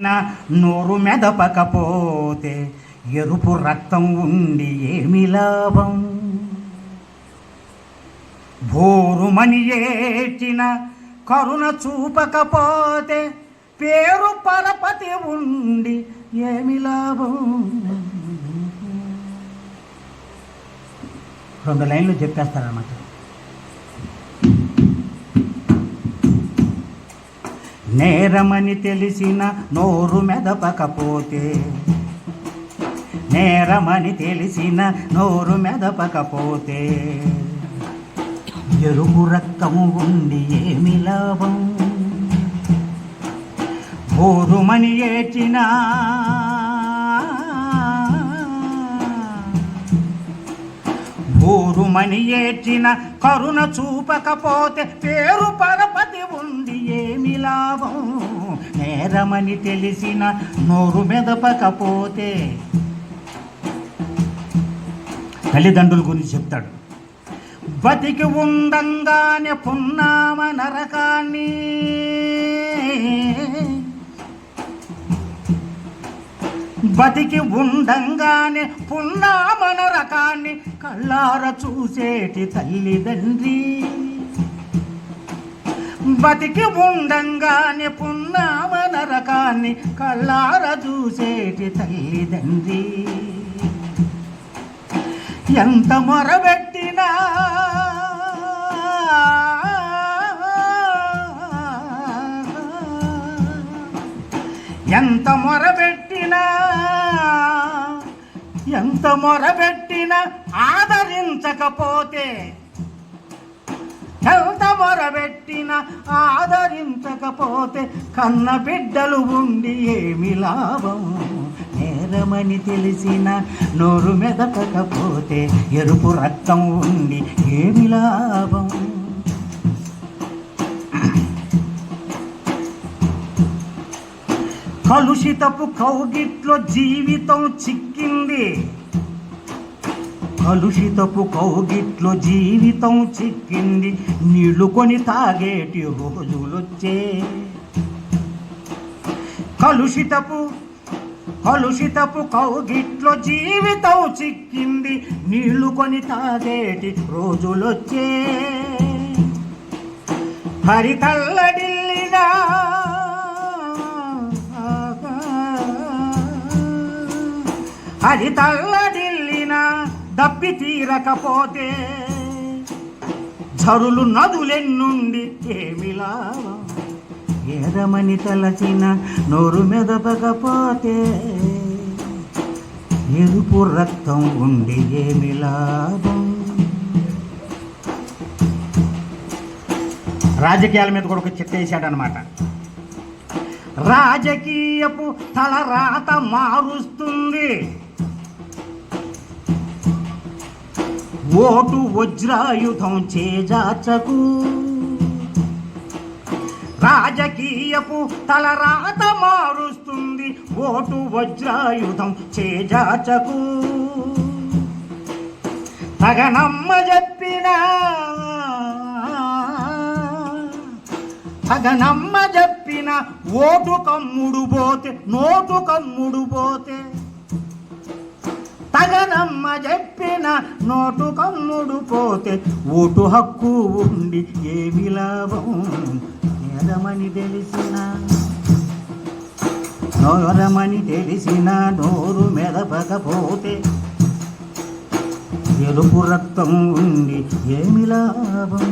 నోరు మెదపకపోతే ఎరుపు రక్తం ఉండి ఏమి లాభం? భోరుమని ఏటిన కరుణ చూపకపోతే పేరు పరపతి ఉండి ఏమి లాభం? రెండు లైన్లు చెప్పేస్తారన్నమాట. నేరమని తెలిసిన నోరు మెదపకపోతే. నేరమని తెలిసిన నోరు మెదపకపోతే. ఎరుపు రక్తము ఉండి ఏమి లాభం? భోరుమని ఏచినా ఊరుమని ఏడ్చిన కరుణ చూపకపోతే పేరు పద ఉంది ఏమి లాభం? నేరమని తెలిసిన నోరు మెదపకపోతే. తల్లిదండ్రుల గురించి చెప్తాడు. బతికి ఉండంగానే పున్నామ నరకాన్ని. బతికి ఉండంగానే పున్నామ నరకాన్ని కళ్ళార చూసేటి తల్లిదండ్రి బతికి ఉండంగానే పున్నామన నరకాన్ని కళ్ళార చూసేటి తల్లిదండ్రి. ఎంత మొరబెట్టినా ఎంత మొరబెట్టినా ఎంత మొరబెట్టినా ఆదరించకపోతే ఎంత మొరబెట్టిన ఆదరించకపోతే కన్న బిడ్డలు ఉండి ఏమి లాభం? నేరమని తెలిసిన నోరు మెదపకపోతే ఎరుపు రక్తం ఉండి ఏమి లాభం? కలుషితపు కౌగిట్లో జీవితం చిక్కింది. కలుషితపు కౌగిట్లో జీవితం చిక్కింది. నీళ్ళు కొని తాగేటి రోజులొచ్చే. కలుషితపు కలుషితపు కౌగిట్లో జీవితం చిక్కింది. నీళ్ళు కొని తాగేటి రోజులొచ్చే. హరితల్లడిల్లిగా హరితల్ల దప్పి తీరకపోతే ఝరులు నదులెన్నుండి ఏమిలా ఎదమని తలచిన నోరు మెదపకపోతే ఎరుపు రక్తం ఉండి ఏమి లాభం? రాజకీయాల మీద కూడా ఒక చిట్ట వేశాడనమాట రాజకీయపు తలరాత మారుస్తుంది. ఓటు వజ్రాయుధం చేజాచకు. రాజకీయపు తలరాత మారుస్తుంది ఓటు వజ్రాయుధం చేజాచకు. తగనమ్మ చెప్పిన తగనమ్మ చెప్పిన ఓటు కమ్ముడు పోతే నోటు కమ్ముడు పోతే. తగనమ్మ చెప్పిన నోటు కమ్ముడు పోతే ఓటు హక్కు ఉండి ఏమి లాభం ఎదమని తెలిసిన నోరమని తెలిసిన నోరు మెదపకపోతే ఎరుపు రక్తం ఉండి ఏమి లాభం?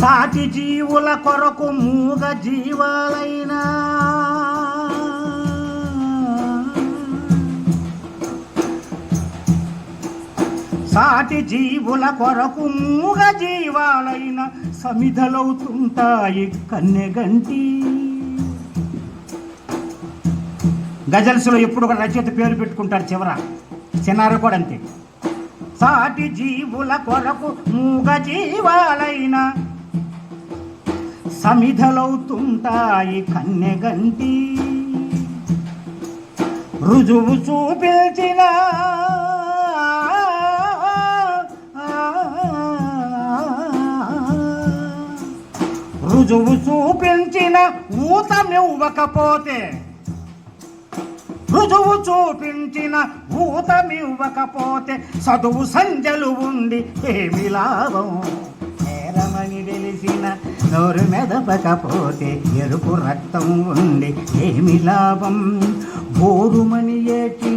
సాటి జీవుల కొరకు మూగ జీవాలైనా సాటి జీవుల కొరకు మూగ జీవాలైన సమిధలవుతుంటాయి కన్నెగంటి గజల్స్లో ఎప్పుడు ఒక రచయిత పేరు పెట్టుకుంటారు చివర. చిన్నారు కూడా అంతే. సాటి జీవుల కొరకు మూగ జీవాలైన సమిధలవుతుంటాయి కన్నెగంటి రుజువు చూపించినా రుజువు చూపించిన ఊతమివ్వకపోతే రుజువు చూపించిన ఊతమివ్వకపోతే చదువు సంజలు ఉండి ఏమి లాభం? నేరమని తెలిసిన నోరు మెదపకపోతే ఎరుపు రక్తం ఉండి ఏమి లాభం? గోరుమని ఏటి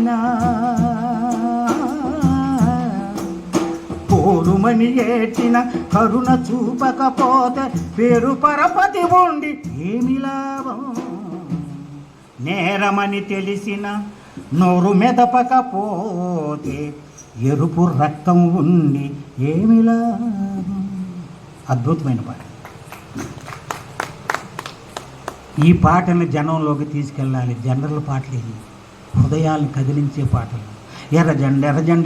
పోరుమని ఏడ్చిన కరుణ చూపకపోతే పేరు పరపతి ఉండి ఏమి లాభం? నేరమని తెలిసిన నోరు మెదపకపోతే ఎరుపు రక్తం ఉండి ఏమి లాభం? అద్భుతమైన పాట. ఈ పాటను జనంలోకి తీసుకెళ్ళాలి. జనరల్ పాటలు హృదయాలను కదిలించే పాటలు. ఎర్రజెండ ఎర్రజెండ